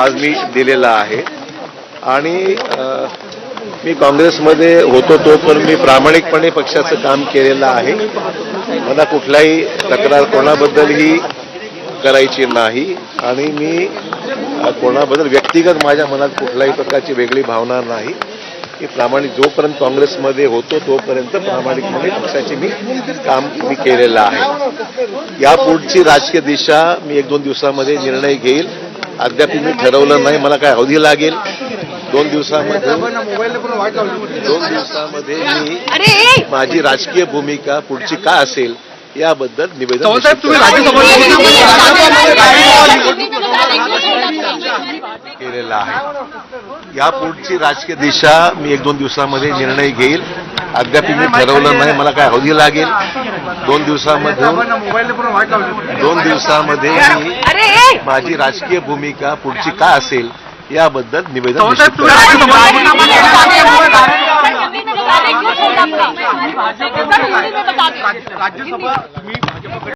आज मी दिलेला आहे. आणि मी काँग्रेसमध्ये होतो तो पण मी प्रामाणिकपणे पक्षाचं काम केलेलं आहे. मला कुठलाही तक्रार कोणाबद्दलही करायची नाही. आणि मी कोणाबद्दल व्यक्तिगत माझ्या मनात कुठल्याही प्रकारची वेगळी भावना नाही. की प्रामाणिक जोपर्यंत काँग्रेसमध्ये होतो तोपर्यंत प्रामाणिकपणे पक्षाचे मी काम मी केलेलं आहे. यापुढची राजकीय दिशा मी एक दोन दिवसामध्ये निर्णय घेईल. अद्याप मी ठरवलं नाही. मला काय अवधी लागेल? दोन दिवसामध्ये दोन दिवसामध्ये मी माझी राजकीय भूमिका पुढची काय असेल याबद्दल निवेदन केलेलं आहे. यापुढची राजकीय दिशा मी एक दोन दिवसामध्ये निर्णय घेईल. अद्याप मी ठरवलं नाही. मला काय अवधी लागेल? दोन दिवसामध्ये दोन दिवसामध्ये मी माझी राजकीय भूमिका पुढची काय असेल याबद्दल निवेदन राज्यसभा